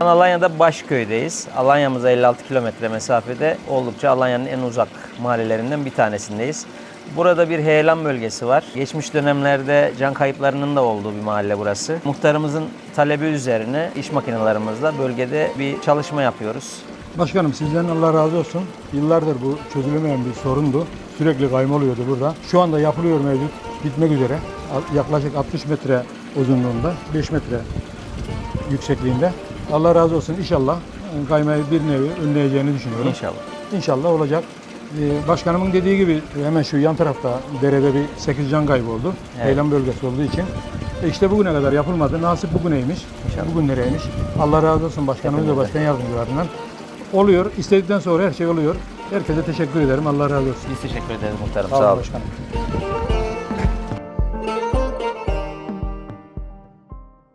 Alanya'da Başköy'deyiz. Alanya'mıza 56 kilometre mesafede oldukça Alanya'nın en uzak mahallelerinden bir tanesindeyiz. Burada bir heyelan bölgesi var. Geçmiş dönemlerde can kayıplarının da olduğu bir mahalle burası. Muhtarımızın talebi üzerine iş makinelerimizle bölgede bir çalışma yapıyoruz. Başkanım sizden Allah razı olsun. Yıllardır bu çözülemeyen bir sorundu. Sürekli kayma oluyordu burada. Şu anda yapılıyor mevcut. Bitmek üzere. Yaklaşık 60 metre uzunluğunda, 5 metre yüksekliğinde. Allah razı olsun inşallah e, kaymayı bir nevi önleyeceğini düşünüyorum. İnşallah. İnşallah olacak. Ee, Başkanımın dediği gibi hemen şu yan tarafta derede bir 8 can kaybı oldu. Evet. Heyelan bölgesi olduğu için. E işte bugüne kadar yapılmadı. Nasip bugüneymiş. Bugünlereymiş. Allah razı olsun başkanımız ve başkan yardımcılarından. Oluyor. İstedikten sonra her şey oluyor. Herkese teşekkür ederim. Allah razı olsun. Biz teşekkür ederiz muhtarım. Sağ Sağ olun. başkanım.